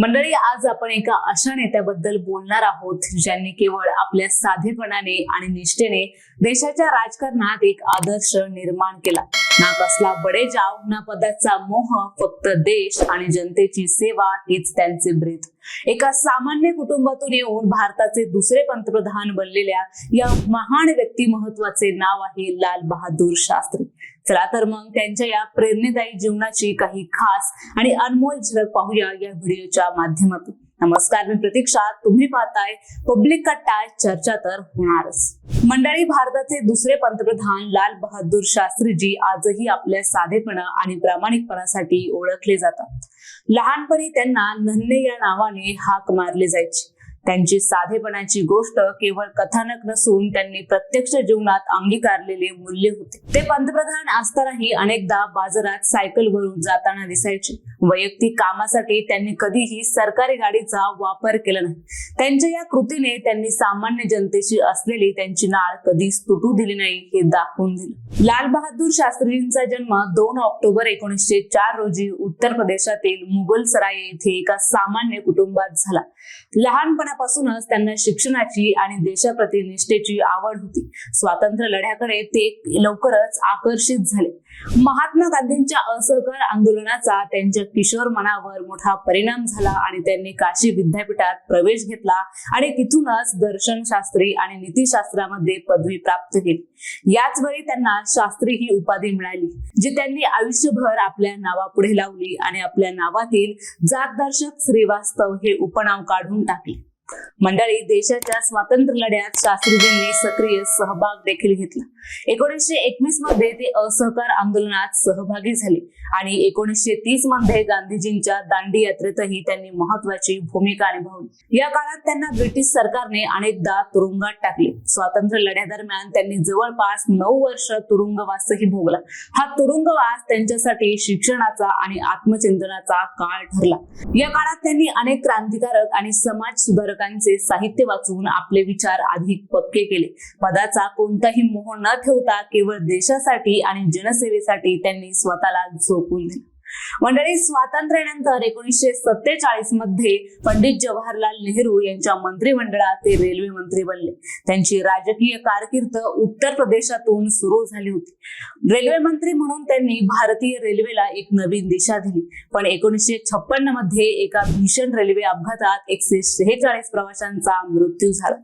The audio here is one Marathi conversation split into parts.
मंडळी आज आपण एका अशा नेत्याबद्दल बोलणार आहोत ज्यांनी केवळ आपल्या साधेपणाने आणि निष्ठेने देशाच्या राजकारणात एक आदर्श निर्माण केला. ना कसला बडेजाव ना पदाचा मोह फक्त देश आणि जनतेची सेवा हीच त्यांचे ब्रीद. एका सामान्य कुटुंबातून येऊन भारताचे दुसरे पंतप्रधान बनलेल्या या महान व्यक्तिमत्वाचे नाव आहे लाल बहादूर शास्त्री. चला तर मग त्यांच्या या प्रेरणेदायी जीवनाची काही खास आणि अनमोल झलक पाहूया या व्हिडिओच्या माध्यमातून. नमस्कार मी प्रतीक्षा. तुम्ही पाहताय पब्लिक का टाय चर्चा तर होणारच. मंडळी भारताचे दुसरे पंतप्रधान लाल बहादूर शास्त्रीजी आजही आपल्या साधेपणा आणि प्रामाणिकपणासाठी ओळखले जातात. लहानपणी त्यांना नन्हे या नावाने हाक मारले जायचे. त्यांची साधेपणाची गोष्ट केवळ कथानक नसून त्यांनी प्रत्यक्ष जीवनात अंगीकारलेले मूल्य होते. ते पंतप्रधान असतानाही अनेकदा बाजारात सायकलवरून जाताना दिसायचे. वैयक्तिक कामासाठी त्यांनी कधीही सरकारी गाडीचा वापर केला नाही. त्यांच्या या कृतीने त्यांनी सामान्य जनतेशी असलेली त्यांची नाळ कधीच तुटू दिली नाही हे दाखवून दिलं. लाल बहादूर शास्त्रीजींचा जन्म दोन ऑक्टोबर एकोणीसशे चार रोजी उत्तर प्रदेशातील मुघल सराय येथे एका सामान्य कुटुंबात झाला. लहानपणापासूनच त्यांना शिक्षणाची आणि देशाप्रती निष्ठेची आवड होती. स्वातंत्र्य लढ्याकडे ते लवकरच आकर्षित झाले. महात्मा गांधींच्या असहकार आंदोलनाचा त्यांच्या किशोर मनावर मोठा परिणाम झाला आणि त्यांनी काशी विद्यापीठात प्रवेश घेतला आणि तिथूनच दर्शनशास्त्री आणि नीतीशास्त्रामध्ये पदवी प्राप्त केली. याच वेळी त्यांना शास्त्री ही उपाधी मिळाली जी त्यांनी आयुष्यभर आपल्या नावापुढे लावली आणि आपल्या नावातील जातदर्शक श्रीवास्तव हे उपनाव काढून टाकले. मंडळी देशाच्या स्वातंत्र्य लढ्यात शास्त्रीजींनी सक्रिय सहभाग देखील घेतला. एकोणीसशे एकवीसमध्ये ते असहकार आंदोलनात सहभागी झाले आणि एकोणीसशे तीसमध्ये गांधीजींच्या दांडी यात्रेतही त्यांनी महत्वाची भूमिका निभावली. या काळात त्यांना ब्रिटिश सरकारने अनेकदा तुरुंगात टाकले. स्वातंत्र्य लढ्यादरम्यान त्यांनी जवळपास नऊ वर्ष तुरुंगवासही भोगला. हा तुरुंगवास त्यांच्यासाठी शिक्षणाचा आणि आत्मचिंतनाचा काळ ठरला. या काळात त्यांनी अनेक क्रांतिकारक आणि समाज सुधारक सुधारकांचे साहित्य वाचून आपले विचार अधिक पक्के केले. पदाचा कोणताही मोह न ठेवता केवळ देशासाठी आणि जनसेवेसाठी त्यांनी स्वतःला झोपून दिलं. मंडळी स्वातंत्र्यानंतर एकोणीसशे सत्तेचाळीसमध्ये पंडित जवाहरलाल नेहरू यांच्या मंत्रिमंडळात ते रेल्वे मंत्री बनले. त्यांची राजकीय कारकीर्द उत्तर प्रदेशातून सुरू झाली होती. रेल्वे मंत्री म्हणून त्यांनी भारतीय रेल्वेला एक नवीन दिशा दिली. पण एकोणीसशे छप्पन्नमध्ये एका भीषण रेल्वे अपघातात एकशे शेहेचाळीस प्रवाशांचा मृत्यू झाला.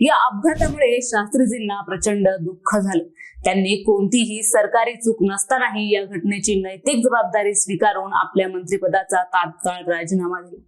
या अपघातामुळे शास्त्रीजींना प्रचंड दुःख झालं. त्यांनी कोणतीही सरकारी चूक नसतानाही या घटनेची नैतिक जबाबदारी स्वीकारून आपल्या मंत्रिपदाचा तात्काळ राजीनामा दिला.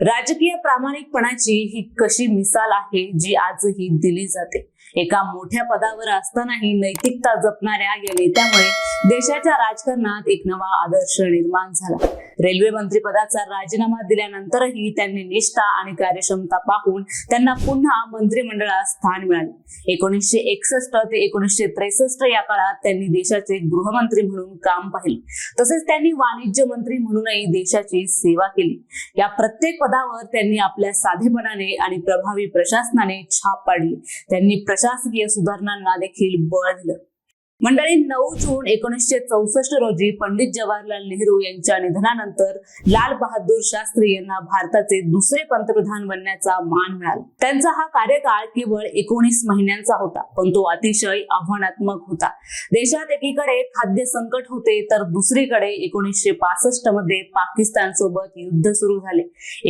राजकीय प्रामाणिकपणाची ही कशी मिसाल आहे जी आजही दिली जाते. एका मोठ्या पदावर असतानाही नैतिकता जपणाऱ्या या नेत्यामुळे देशाच्या राजकारणात एक नवा आदर्श निर्माण झाला. रेल्वे मंत्री पदाचा राजीनामा दिल्यानंतरही त्यांनी निष्ठा आणि कार्यक्षमता पाहून त्यांना पुन्हा मंत्रिमंडळात स्थान मिळाले. एकोणीसशे एकसष्ट ते एकोणीसशे त्रेसष्ट या काळात त्यांनी देशाचे गृहमंत्री म्हणून काम पाहिले. तसेच त्यांनी वाणिज्य मंत्री म्हणूनही देशाची सेवा केली. या प्रत्येक पदावर त्यांनी आपल्या साधेपणाने आणि प्रभावी प्रशासनाने छाप पाडली. त्यांनी प्रशासकीय सुधारणांना देखील बळ दिलं. मंडळी नऊ जून एकोणीसशे चौसष्ट रोजी पंडित जवाहरलाल नेहरू यांच्या निधनानंतर लाल बहादूर शास्त्री यांना भारताचे दुसरे पंतप्रधान बनण्याचा मान मिळाला. त्यांचा हा कार्यकाळ केवळ एकोणीस महिन्यांचा होता पण तो अतिशय आव्हानात्मक होता. देशात एकीकडे खाद्य संकट होते तर दुसरीकडे एकोणीसशे पासष्टमध्ये पाकिस्तान सोबत युद्ध सुरू झाले.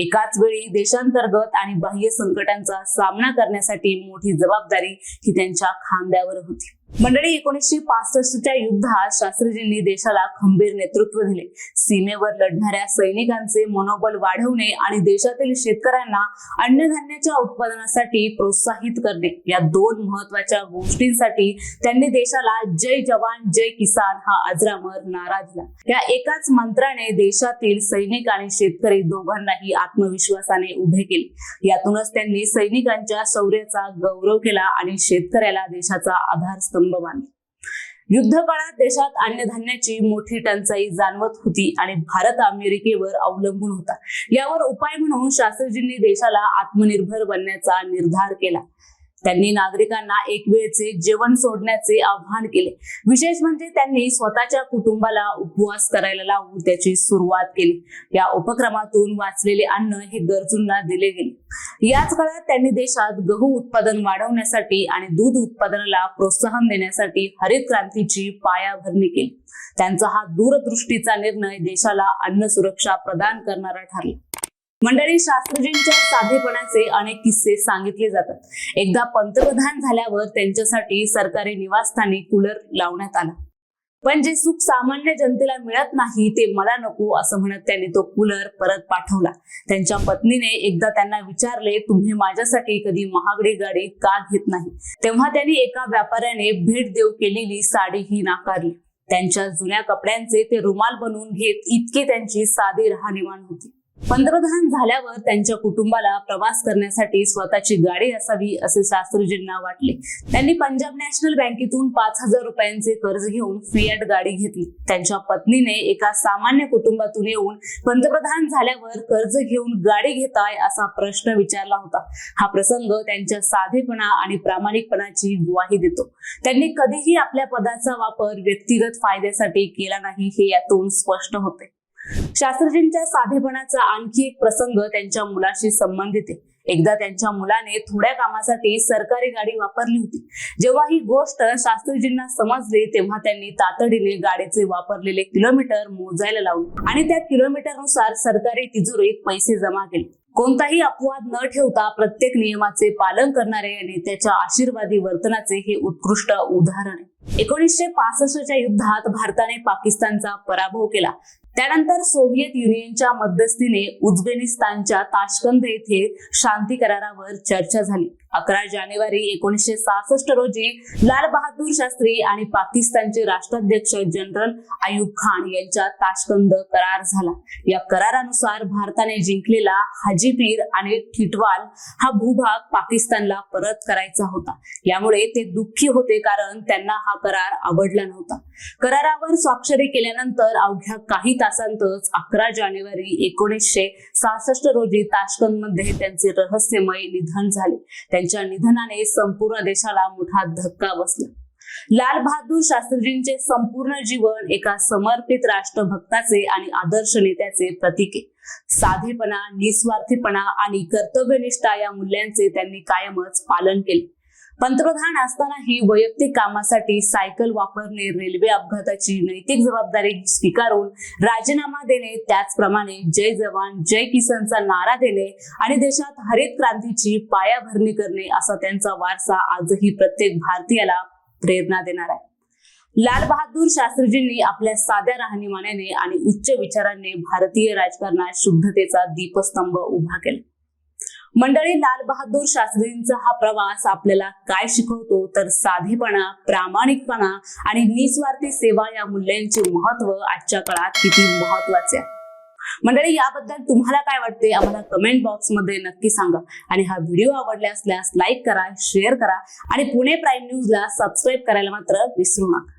एकाच वेळी देशांतर्गत आणि बाह्य संकटांचा सामना करण्यासाठी मोठी जबाबदारी ही त्यांच्या खांद्यावर होती. मंडळी एकोणीसशे पासष्टच्या युद्धात शास्त्रीजींनी देशाला खंबीर नेतृत्व दिले. सीमेवर लढणाऱ्या सैनिकांचे मनोबल वाढवणे आणि देशातील शेतकऱ्यांना अन्नधान्याच्या उत्पादनासाठी प्रोत्साहित करणे. या दोन महत्त्वाच्या गोष्टींसाठी त्यांनी देशाला जय जवान जय किसान हा अजरामर नारा दिला. या एकाच मंत्राने देशातील सैनिक आणि शेतकरी दोघांनाही आत्मविश्वासाने उभे केले. यातूनच त्यांनी सैनिकांच्या शौर्याचा गौरव केला आणि शेतकऱ्याला देशाचा आधार स्तंभ मानले युद्ध काळात देशात अन्नधान्याची मोठी टंचाई जाणवत होती आणि भारत अमेरिकेवर अवलंबून होता. यावर उपाय म्हणून शास्त्रीजींनी देशाला आत्मनिर्भर बनण्याचा निर्धार केला. त्यांनी नागरिकांना एक वेळचे जेवण सोडण्याचे आवाहन केले. विशेष म्हणजे त्यांनी स्वतःच्या कुटुंबाला उपवास करायला लावून त्याची सुरुवात केली. या उपक्रमातून वाचलेले अन्न हे गरजूंना दिले गेले. याच काळात त्यांनी देशात गहू उत्पादन वाढवण्यासाठी आणि दूध उत्पादनाला प्रोत्साहन देण्यासाठी हरित क्रांतीची पायाभरणी केली. त्यांचा हा दूरदृष्टीचा निर्णय देशाला अन्न सुरक्षा प्रदान करणारा ठरला. मंडळी शास्त्रीजींच्या साधेपणाचे अनेक किस्से सांगितले जातात. एकदा पंतप्रधान झाल्यावर त्यांच्यासाठी सरकारी निवासस्थानी कूलर लावण्यात आला. पण जे सुख सामान्य जनतेला मिळत नाही ते मला नको असं म्हणत त्यांनी तो कूलर परत पाठवला. त्यांच्या पत्नीने एकदा त्यांना विचारले तुम्ही माझ्यासाठी कधी महागडी गाडी का घेत नाही? तेव्हा त्यांनी एका व्यापाऱ्याने भेट देऊ केलेली साडी ही नाकारली. त्यांच्या जुन्या कपड्यांचे ते रुमाल बनवून घेत इतकी त्यांची साधी राहणीमान होती. पंतप्रधान झाल्यावर त्यांच्या कुटुंबाला प्रवास करण्यासाठी स्वतःची गाडी असावी असे शास्त्रीजींना वाटले. त्यांनी पंजाब नॅशनल बँकेतून पाच हजार रुपयांचे कर्ज घेऊन फियाट गाडी घेतली. त्यांच्या पत्नीने एका सामान्य कुटुंबातून येऊन पंतप्रधान झाल्यावर कर्ज घेऊन गाडी घेताय असा प्रश्न विचारला होता. हा प्रसंग त्यांच्या साधेपणा आणि प्रामाणिकपणाची ग्वाही देतो. त्यांनी कधीही आपल्या पदाचा वापर व्यक्तिगत फायद्यासाठी केला नाही हे यातून स्पष्ट होते. शास्त्रजींच्या साधेपणाचा आणखी एक प्रसंग त्यांच्या मुलाशी संबंधित आहे. एकदा त्यांच्या मुलाने थोड्या कामासाठी सरकारी गाडी वापरली होती. जेव्हा ही गोष्ट शास्त्रीजींना समजली तेव्हा त्यांनी तातडीने गाडीचे वापरलेले किलोमीटर मोजायला लावले. आणि त्या किलोमीटरनुसार सरकारी तिजोरीत पैसे जमा केले. कोणताही अपवाद न ठेवता प्रत्येक नियमाचे पालन करणारे आणि त्याच्या आशीर्वादी वर्तनाचे हे उत्कृष्ट उदाहरण आहे. एकोणीसशे पासष्टच्या युद्धात भारताने पाकिस्तानचा पराभव केला. त्यानंतर सोव्हिएत युनियनच्या मध्यस्थीने उझबेनिस्तानच्या ताशकंद येथे शांती करारावर चर्चा झाली. अकरा जानेवारी एकोणीसशे सहासष्ट रोजी लाल बहादूर शास्त्री आणि पाकिस्तानचे राष्ट्राध्यक्ष जनरल आयुब खान यांच्यात ताशकंद करार झाला. या करारानुसार भारताने जिंकलेला हाजीपीर आणि ठिटवाल हा भूभाग पाकिस्तानला परत करायचा होता. यामुळे ते दुःखी होते कारण त्यांना हा करार आवडला नव्हता. करारावर स्वाक्षरी केल्यानंतर अवघ्या काही तासांतच अकरा जानेवारी एकोणीसशे सहासष्ट रोजी ताशकंदमध्ये त्यांचे रहस्यमय निधन झाले. त्यांच्या निधनाने संपूर्ण देशाला मोठा धक्का बसला. लाल बहादूर शास्त्रीजींचे संपूर्ण जीवन एका समर्पित राष्ट्रभक्ताचे आणि आदर्श नेत्याचे प्रतीक आहे. साधेपणा निस्वार्थीपणा आणि कर्तव्यनिष्ठा या मूल्यांचे त्यांनी कायमच पालन केले. पंतप्रधान असतानाही वैयक्तिक कामासाठी सायकल वापरणे रेल्वे अपघाताची नैतिक जबाबदारी स्वीकारून राजीनामा देणे त्याचप्रमाणे जय जवान जय किसनचा नारा देणे आणि देशात हरित क्रांतीची पायाभरणी करणे असा त्यांचा वारसा आजही प्रत्येक भारतीयाला प्रेरणा देणार आहे. लाल बहादूर शास्त्रीजींनी आपल्या साध्या राहणीमानाने आणि उच्च विचारांनी भारतीय राजकारणात शुद्धतेचा दीपस्तंभ उभा केला. मंडळी लाल बहादूर शास्त्रींचा हा प्रवास आपल्याला काय शिकवतो? तर साधेपणा प्रामाणिकपणा आणि निस्वार्थी सेवा या मूल्यांचे महत्त्व आजच्या काळात किती महत्त्वाचे आहे. मंडळी याबद्दल तुम्हाला काय वाटते? आम्हाला कमेंट बॉक्समध्ये नक्की सांगा. आणि हा व्हिडिओ आवडला असल्यास लाईक करा शेअर करा आणि पुणे प्राईम न्यूजला सबस्क्राईब करायला मात्र विसरू नका.